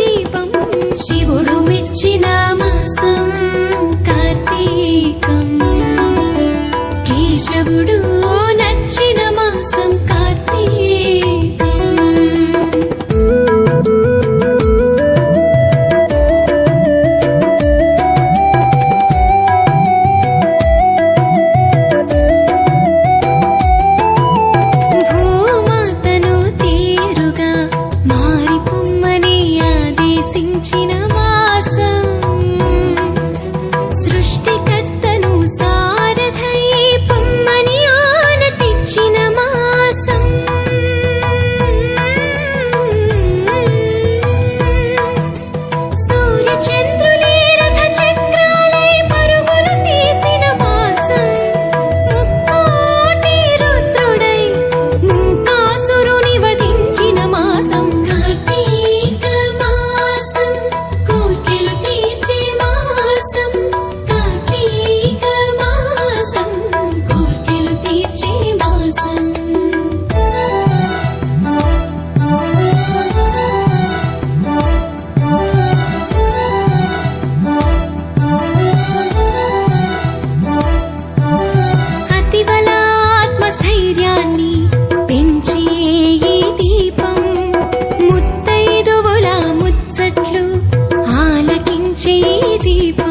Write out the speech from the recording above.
దీపం శివుడు మెచ్చిన మాసం కార్తీకం. కేశవుడు చేయి దీప.